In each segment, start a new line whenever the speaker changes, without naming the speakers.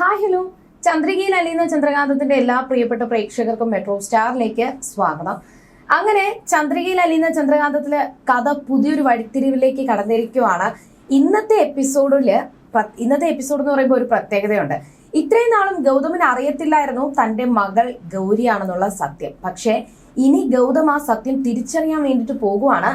Hi hello. ചന്ദ്രികയിൽ അലിയുന്ന ചന്ദ്രകാന്തത്തിന്റെ എല്ലാ പ്രിയപ്പെട്ട പ്രേക്ഷകർക്കും മെട്രോ സ്റ്റാറിലേക്ക് സ്വാഗതം. അങ്ങനെ ചന്ദ്രികയിൽ അലിയുന്ന ചന്ദ്രകാന്തത്തിൽ കഥ പുതിയൊരു വഴിത്തിരിവിലേക്ക് കടന്നിരിക്കുവാണ്. ഇന്നത്തെ എപ്പിസോഡിൽ ഇന്നത്തെ എപ്പിസോഡ് എന്ന് പറയുമ്പോൾ ഒരു പ്രത്യേകതയുണ്ട്. ഇത്രയും നാളും ഗൗതമിന് അറിയത്തില്ലായിരുന്നു തന്റെ മകൾ ഗൗരിയാണെന്നുള്ള സത്യം. പക്ഷേ ഇനി ഗൗതം ആ സത്യം തിരിച്ചറിയാൻ വേണ്ടിയിട്ട് പോകുവാണ്.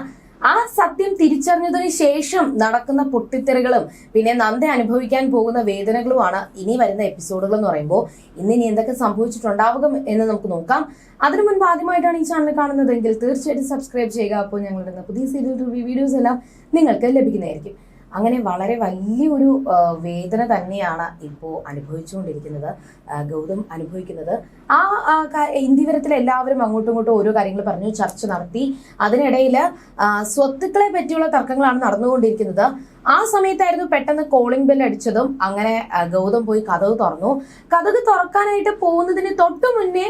ആ സത്യം തിരിച്ചറിഞ്ഞതിന് ശേഷം നടക്കുന്ന പൊട്ടിത്തെറികളും പിന്നെ നന്ദ അനുഭവിക്കാൻ പോകുന്ന വേദനകളുമാണ് ഇനി വരുന്ന എപ്പിസോഡുകൾ എന്ന് പറയുമ്പോൾ. ഇന്ന് ഇനി എന്തൊക്കെ സംഭവിച്ചിട്ടുണ്ടാവുക എന്ന് നമുക്ക് നോക്കാം. അതിനു മുൻപ് ആദ്യമായിട്ടാണ് ഈ ചാനൽ കാണുന്നതെങ്കിൽ തീർച്ചയായിട്ടും സബ്സ്ക്രൈബ് ചെയ്യുക. അപ്പോൾ ഞങ്ങളുടെ പുതിയ സീരിയൽ റിവ്യൂ വീഡിയോസ് എല്ലാം നിങ്ങൾക്ക് ലഭിക്കുന്നതായിരിക്കും. അങ്ങനെ വളരെ വലിയൊരു വേദന തന്നെയാണ് ഇപ്പോൾ അനുഭവിച്ചുകൊണ്ടിരിക്കുന്നത്. ഗൗതം അനുഭവിക്കുന്നത്. ആ ആ, ഇന്ത്യവരത്തിൽ എല്ലാവരും അങ്ങോട്ടും ഇങ്ങോട്ടും ഓരോ കാര്യങ്ങൾ പറഞ്ഞു ചർച്ച നടത്തി. അതിനിടയിൽ സ്വത്തുക്കളെ പറ്റിയുള്ള തർക്കങ്ങളാണ് നടന്നുകൊണ്ടിരിക്കുന്നത്. ആ സമയത്തായിരുന്നു പെട്ടെന്ന് കോളിംഗ് ബെൽ അടിച്ചതും അങ്ങനെ ഗൗതം പോയി കഥവ് തുറന്നു. കഥക് തുറക്കാനായിട്ട് പോകുന്നതിന് തൊട്ടു മുന്നേ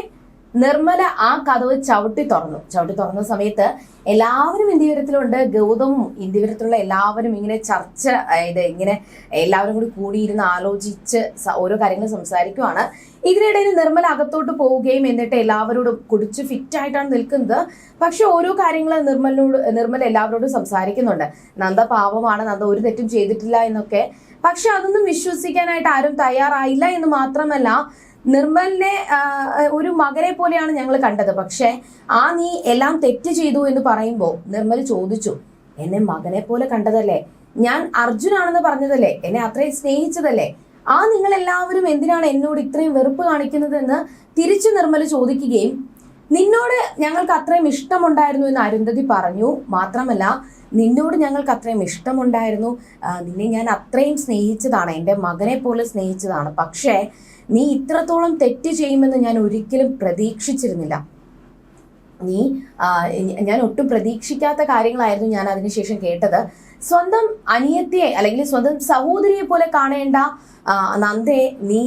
നിർമ്മല ആ കഥവ് ചവിട്ടി തുറന്നു. ചവിട്ടി തുറന്ന സമയത്ത് എല്ലാവരും ഇന്ത്യവരത്തിലുണ്ട്. ഗൗതമും ഇന്ത്യവരത്തിലുള്ള എല്ലാവരും ഇങ്ങനെ ചർച്ച ഇത് ഇങ്ങനെ എല്ലാവരും കൂടി കൂടിയിരുന്ന് ആലോചിച്ച് ഓരോ കാര്യങ്ങൾ സംസാരിക്കുവാണ്. ഇതിനിടയിൽ നിർമ്മല അകത്തോട്ട് പോവുകയും എന്നിട്ട് എല്ലാവരോടും കുടിച്ച് ഫിറ്റ് ആയിട്ടാണ് നിൽക്കുന്നത്. പക്ഷെ ഓരോ കാര്യങ്ങൾ നിർമ്മലിനോട് നിർമ്മല എല്ലാവരോടും സംസാരിക്കുന്നുണ്ട്. നന്ദ പാവമാണ് നന്ദ ഒരു തെറ്റും ചെയ്തിട്ടില്ല എന്നൊക്കെ. പക്ഷെ അതൊന്നും വിശ്വസിക്കാനായിട്ട് ആരും തയ്യാറായില്ല എന്ന് മാത്രമല്ല നിർമ്മലിനെ ഒരു മകനെ പോലെയാണ് ഞങ്ങൾ കണ്ടത്. പക്ഷേ ആ നീ എല്ലാം തെറ്റ് ചെയ്തു എന്ന് പറയുമ്പോൾ നിർമ്മൽ ചോദിച്ചു എന്നെ മകനെ പോലെ കണ്ടതല്ലേ? ഞാൻ അർജുനാണെന്ന് പറഞ്ഞതല്ലേ? എന്നെ അത്രയും സ്നേഹിച്ചതല്ലേ? ആ നിങ്ങൾ എല്ലാവരും എന്തിനാണ് എന്നോട് ഇത്രയും വെറുപ്പ് കാണിക്കുന്നതെന്ന് തിരിച്ചു നിർമ്മൽ ചോദിക്കുകയും നിന്നോട് ഞങ്ങൾക്ക് അത്രയും ഇഷ്ടമുണ്ടായിരുന്നു എന്ന് അരുന്ധതി പറഞ്ഞു. മാത്രമല്ല നിന്നോട് ഞങ്ങൾക്ക് അത്രയും ഇഷ്ടമുണ്ടായിരുന്നു. നിന്നെ ഞാൻ അത്രയും സ്നേഹിച്ചതാണ്. എന്റെ മകനെ പോലെ സ്നേഹിച്ചതാണ്. പക്ഷേ നീ ഇത്രത്തോളം തെറ്റ് ചെയ്യുമെന്ന് ഞാൻ ഒരിക്കലും പ്രതീക്ഷിച്ചിരുന്നില്ല. നീ ഞാൻ ഒട്ടും പ്രതീക്ഷിക്കാത്ത കാര്യങ്ങളായിരുന്നു ഞാൻ അതിനുശേഷം കേട്ടത്. സ്വന്തം അനിയത്തിയെ അല്ലെങ്കിൽ സ്വന്തം സഹോദരിയെ പോലെ കാണേണ്ട നന്ദയെ നീ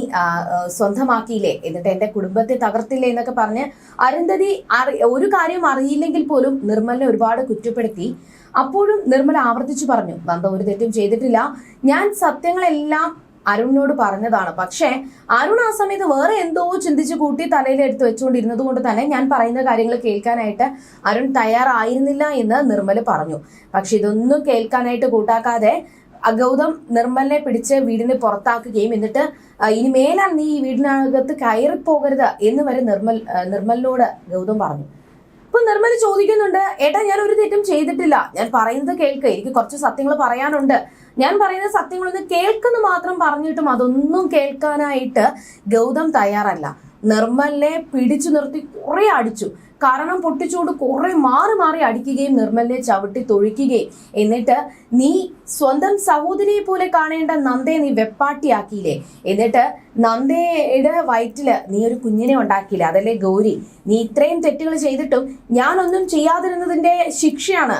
സ്വന്തമാക്കിയില്ലേ? എന്നിട്ട് എന്റെ കുടുംബത്തെ തകർത്തില്ലേ എന്നൊക്കെ പറഞ്ഞ് അരുന്ധതി അറി ഒരു കാര്യം അറിയില്ലെങ്കിൽ പോലും നിർമ്മലിനെ ഒരുപാട് കുറ്റപ്പെടുത്തി. അപ്പോഴും നിർമ്മല ആവർത്തിച്ചു പറഞ്ഞു നന്ദ ഒരു തെറ്റും ചെയ്തിട്ടില്ല. ഞാൻ സത്യങ്ങളെല്ലാം അരുണിനോട് പറഞ്ഞതാണ്. പക്ഷേ അരുൺ ആ സമയത്ത് വേറെ എന്തോ ചിന്തിച്ച് കൂട്ടി തലയിൽ എടുത്ത് വെച്ചുകൊണ്ടിരുന്നത് കൊണ്ട് തന്നെ ഞാൻ പറയുന്ന കാര്യങ്ങൾ കേൾക്കാനായിട്ട് അരുൺ തയ്യാറായിരുന്നില്ല എന്ന് നിർമ്മൽ പറഞ്ഞു. പക്ഷെ ഇതൊന്നും കേൾക്കാനായിട്ട് കൂട്ടാക്കാതെ ഗൗതം നിർമ്മലിനെ പിടിച്ച് വീടിന് പുറത്താക്കുകയും എന്നിട്ട് ഇനി മേലാൽ നീ ഈ വീടിനകത്ത് കയറിപ്പോകരുത് എന്ന് വരെ നിർമ്മൽ നിർമ്മലിനോട് ഗൗതം പറഞ്ഞു. അപ്പൊ നിർമ്മൽ ചോദിക്കുന്നുണ്ട് ഏട്ടാ ഞാൻ ഒരു തെറ്റും ചെയ്തിട്ടില്ല. ഞാൻ പറയുന്നത് കേൾക്ക്. എനിക്ക് കുറച്ച് സത്യങ്ങൾ പറയാനുണ്ട്. ഞാൻ പറയുന്ന സത്യങ്ങളൊന്ന് കേൾക്കുന്ന മാത്രം പറഞ്ഞിട്ടും അതൊന്നും കേൾക്കാനായിട്ട് ഗൗതം തയ്യാറല്ല. നിർമ്മലിനെ പിടിച്ചു നിർത്തി കുറെ അടിച്ചു. കാരണം പൊട്ടിച്ചോട് കുറെ മാറി മാറി അടിക്കുകയും നിർമ്മലിനെ ചവിട്ടി തൊഴിക്കുകയും. എന്നിട്ട് നീ സ്വന്തം സഹോദരിയെ പോലെ കാണേണ്ട നന്ദയെ നീ വെപ്പാട്ടിയാക്കിയില്ലേ? എന്നിട്ട് നന്ദയുടെ വയറ്റിൽ നീ ഒരു കുഞ്ഞിനെ ഉണ്ടാക്കിയില്ല? അതല്ലേ ഗൗരി. നീ ഇത്രയും തെറ്റുകൾ ചെയ്തിട്ടും ഞാനൊന്നും ചെയ്യാതിരുന്നതിന്റെ ശിക്ഷയാണ്.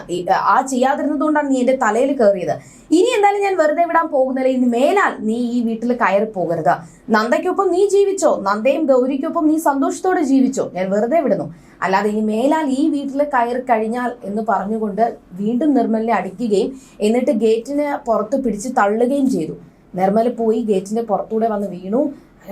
ആ ചെയ്യാതിരുന്നത് കൊണ്ടാണ് നീ എന്റെ തലയിൽ കയറിയത്. ഇനി എന്തായാലും ഞാൻ വെറുതെ വിടാൻ പോകുന്നില്ല. ഇനി മേലാൽ നീ ഈ വീട്ടിൽ കയറി പോകരുത്. നന്ദയ്ക്കൊപ്പം നീ ജീവിച്ചോ? നന്ദയും ഗൗരിക്കൊപ്പം നീ സന്തോഷത്തോടെ ജീവിച്ചോ? ഞാൻ വെറുതെ വിടുന്നു. അല്ലാതെ ഇനി മേലാൽ ഈ വീട്ടിൽ കയറി കഴിഞ്ഞാൽ എന്ന് പറഞ്ഞുകൊണ്ട് വീണ്ടും നിർമ്മലിനെ അടിക്കുകയും എന്നിട്ട് ഗേറ്റിന് പുറത്ത് പിടിച്ച് തള്ളുകയും ചെയ്തു. നിർമ്മൽ പോയി ഗേറ്റിന്റെ പുറത്തൂടെ വന്ന് വീണു.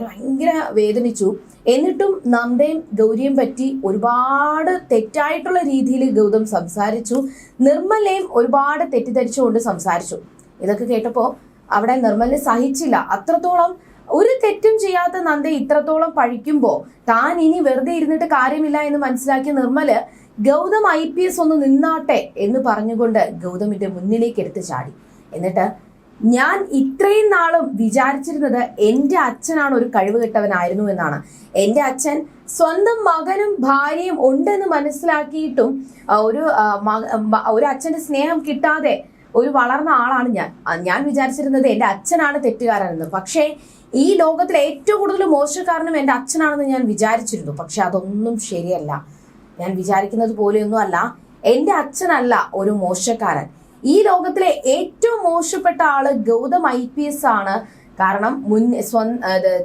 ഭയങ്കര വേദനിച്ചു. എന്നിട്ടും നന്ദയും ഗൗരിയും പറ്റി ഒരുപാട് തെറ്റായിട്ടുള്ള രീതിയിൽ ഗൗതം സംസാരിച്ചു. നിർമ്മലയും ഒരുപാട് തെറ്റിദ്ധരിച്ചുകൊണ്ട് സംസാരിച്ചു. ഇതൊക്കെ കേട്ടപ്പോൾ അവിടെ നിർമ്മലിനെ സഹിച്ചില്ല. അത്രത്തോളം ഒരു തെറ്റും ചെയ്യാത്ത നന്ദ ഇത്രത്തോളം പഴിക്കുമ്പോൾ താൻ ഇനി വെറുതെ ഇരുന്നിട്ട് കാര്യമില്ല എന്ന് മനസ്സിലാക്കിയ Nirmal Gautham I P S ഒന്ന് നിന്നാട്ടെ എന്ന് പറഞ്ഞുകൊണ്ട് ഗൗതമിന്റെ മുന്നിലേക്ക് എടുത്ത് ചാടി. എന്നിട്ട് ഞാൻ ഇത്രയും നാളും വിചാരിച്ചിരുന്നത് എന്റെ അച്ഛനാണ് ഒരു കഴിവ് കെട്ടവനായിരുന്നു എന്നാണ്. എന്റെ അച്ഛൻ സ്വന്തം മകനും ഭാര്യയും ഉണ്ടെന്ന് മനസ്സിലാക്കിയിട്ടും ഒരു ഒരു അച്ഛന്റെ സ്നേഹം കിട്ടാതെ ഒരു വളർന്ന ആളാണ് ഞാൻ. ഞാൻ വിചാരിച്ചിരുന്നത് എന്റെ അച്ഛനാണ് തെറ്റുകാരനെന്ന്. പക്ഷേ ഈ ലോകത്തിലെ ഏറ്റവും കൂടുതൽ മോശക്കാരനും എന്റെ അച്ഛനാണെന്ന് ഞാൻ വിചാരിച്ചിരുന്നു. പക്ഷെ അതൊന്നും ശരിയല്ല. ഞാൻ വിചാരിക്കുന്നത് പോലെയൊന്നും അല്ല എന്റെ അച്ഛനല്ല ഒരു മോശക്കാരൻ. ഈ ലോകത്തിലെ ഏറ്റവും മോശപ്പെട്ട ആൾ ഗൗതം ഐ പി എസ് ആണ്. കാരണം മുൻ സ്വ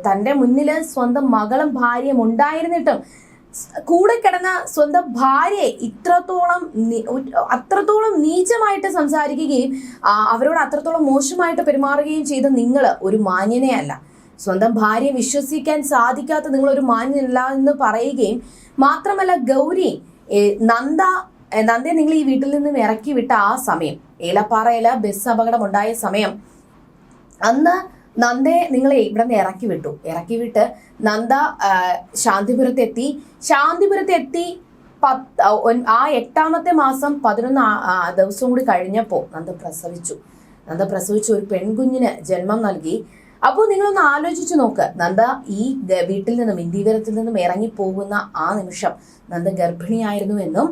തന്റെ മുന്നിൽ സ്വന്തം മകളും ഭാര്യയും ഉണ്ടായിരുന്നിട്ടും കൂടെ കിടന്ന സ്വന്തം ഭാര്യയെ ഇത്രത്തോളം അത്രത്തോളം നീചമായിട്ട് സംസാരിക്കുകയും അവരോട് അത്രത്തോളം മോശമായിട്ട് പെരുമാറുകയും ചെയ്ത നിങ്ങൾ ഒരു മാന്യനേ അല്ല. സ്വന്തം ഭാര്യയെ വിശ്വസിക്കാൻ സാധിക്കാത്ത നിങ്ങൾ ഒരു മാന്യനല്ല എന്ന് പറയുകയും മാത്രമല്ല ഗൗരി നന്ദ നന്ദയെ നിങ്ങൾ ഈ വീട്ടിൽ നിന്നും ഇറക്കി വിട്ട ആ സമയം ഏലപ്പാറയില ബസ് അപകടം ഉണ്ടായ സമയം അന്ന് നന്ദയെ നിങ്ങളെ ഇവിടെ നിന്ന് ഇറക്കി വിട്ടു. ഇറക്കി വിട്ട് നന്ദ ശാന്തിപുരത്തെത്തി. ശാന്തിപുരത്തെത്തി പത്ത് ആ, എട്ടാമത്തെ മാസം പതിനൊന്ന് ആ കൂടി കഴിഞ്ഞപ്പോൾ നന്ദ പ്രസവിച്ചു. നന്ദ പ്രസവിച്ചു ഒരു പെൺകുഞ്ഞിന് ജന്മം നൽകി. അപ്പോൾ നിങ്ങളൊന്ന് ആലോചിച്ച് നോക്ക്. നന്ദ ഈ വീട്ടിൽ നിന്നും ഇന്ത്യവരത്തിൽ നിന്നും ഇറങ്ങിപ്പോകുന്ന ആ നിമിഷം നന്ദ ഗർഭിണിയായിരുന്നു എന്നും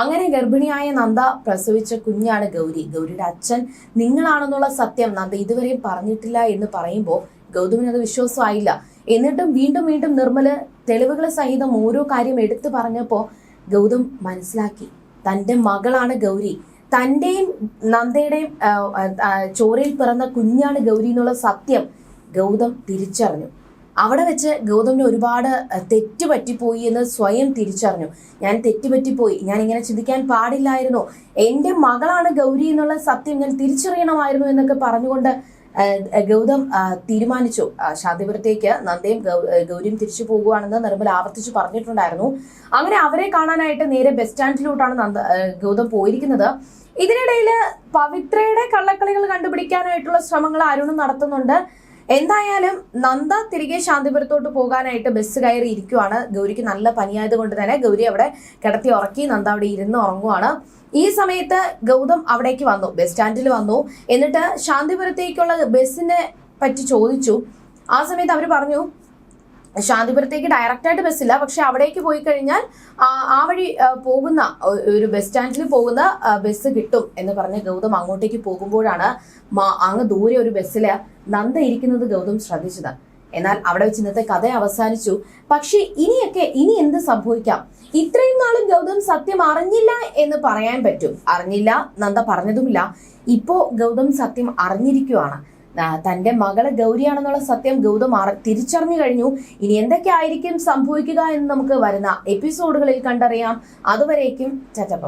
അങ്ങനെ ഗർഭിണിയായ നന്ദ പ്രസവിച്ച കുഞ്ഞാണ് ഗൗരി. ഗൗരിയുടെ അച്ഛൻ നിങ്ങളാണെന്നുള്ള സത്യം നന്ദ ഇതുവരെയും പറഞ്ഞിട്ടില്ല എന്ന് പറയുമ്പോൾ ഗൗതമിന് അത് വിശ്വാസമായില്ല. എന്നിട്ടും വീണ്ടും വീണ്ടും നിർമ്മൽ തെളിവുകൾ സഹിതം ഓരോ കാര്യം എടുത്തു പറഞ്ഞപ്പോൾ ഗൗതം മനസ്സിലാക്കി. തന്റെ മകളാണ് ഗൗരി. തന്റെയും നന്ദയുടെയും ചോരയിൽ പിറന്ന കുഞ്ഞാണ് ഗൗരി എന്നുള്ള സത്യം ഗൗതം തിരിച്ചറിഞ്ഞു. അവിടെ വെച്ച് ഗൗതമിന് ഒരുപാട് തെറ്റുപറ്റിപ്പോയി തെറ്റ് പറ്റിപ്പോയി എന്ന് സ്വയം തിരിച്ചറിഞ്ഞു. ഞാൻ തെറ്റ് പറ്റിപ്പോയി ഞാൻ ഇങ്ങനെ ചിന്തിക്കാൻ പാടില്ലായിരുന്നു. എന്റെ മകളാണ് ഗൗരി എന്നുള്ള സത്യം ഞാൻ തിരിച്ചറിയണമായിരുന്നു എന്നൊക്കെ പറഞ്ഞുകൊണ്ട് ഗൗതം തീരുമാനിച്ചു. ശാന്തിപുരത്തേക്ക് നന്ദയും ഗൗരിയും തിരിച്ചു പോകുവാണെന്ന് നിർമ്മല ആവർത്തിച്ച് പറഞ്ഞിട്ടുണ്ടായിരുന്നു. അങ്ങനെ അവരെ കാണാനായിട്ട് നേരെ ബസ് സ്റ്റാൻഡിലോട്ടാണ് നന്ദ ഗൗതം പോയിരിക്കുന്നത്. ഇതിനിടയിൽ പവിത്രയുടെ കള്ളക്കളികൾ കണ്ടുപിടിക്കാനായിട്ടുള്ള ശ്രമങ്ങൾ അരുണും നടത്തുന്നുണ്ട്. എന്തായാലും നന്ദ തിരികെ ശാന്തിപുരത്തോട്ട് പോകാനായിട്ട് ബസ് കയറി ഇരിക്കുവാണ്. ഗൗരിക്ക് നല്ല പനിയായത് കൊണ്ട് തന്നെ ഗൗരി അവിടെ കിടത്തി ഉറക്കി നന്ദ അവിടെ ഇരുന്ന് ഉറങ്ങുവാണ്. ഈ സമയത്ത് ഗൗതം അവിടേക്ക് വന്നു ബസ് സ്റ്റാൻഡിൽ വന്നു. എന്നിട്ട് ശാന്തിപുരത്തേക്കുള്ള ബസ്സിനെ പറ്റി ചോദിച്ചു. ആ സമയത്ത് അവർ പറഞ്ഞു ശാന്തിപുരത്തേക്ക് ഡയറക്റ്റ് ആയിട്ട് ബസ്സില്ല പക്ഷെ അവിടേക്ക് പോയി കഴിഞ്ഞാൽ ആ വഴി പോകുന്ന ഒരു ബസ് സ്റ്റാൻഡിൽ പോകുന്ന ബസ് കിട്ടും എന്ന് പറഞ്ഞ് ഗൗതം അങ്ങോട്ടേക്ക് പോകുമ്പോഴാണ് അങ്ങ് ദൂരെ ഒരു ബസ്സിൽ നന്ദ ഇരിക്കുന്നത് ഗൗതം ശ്രദ്ധിച്ചത്. എന്നാൽ അവിടെ വെച്ച് ഇന്നത്തെ കഥ അവസാനിച്ചു. പക്ഷെ ഇനിയൊക്കെ ഇനി എന്ത് സംഭവിക്കാം? ഇത്രയും നാളും ഗൗതം സത്യം അറിഞ്ഞില്ല എന്ന് പറയാൻ പറ്റും. അറിഞ്ഞില്ല നന്ദ പറഞ്ഞതുമില്ല. ഇപ്പോ ഗൗതം സത്യം അറിഞ്ഞിരിക്കുവാണ്. ആ, മകളെ ഗൗരിയാണെന്നുള്ള സത്യം ഗൗതം തിരിച്ചറിഞ്ഞു കഴിഞ്ഞു. ഇനി എന്തൊക്കെ ആയിരിക്കും സംഭവിക്കുക എന്ന് നമുക്ക് വരുന്ന എപ്പിസോഡുകളിൽ കണ്ടറിയാം. അതുവരേക്കും ചറ്റപ്പ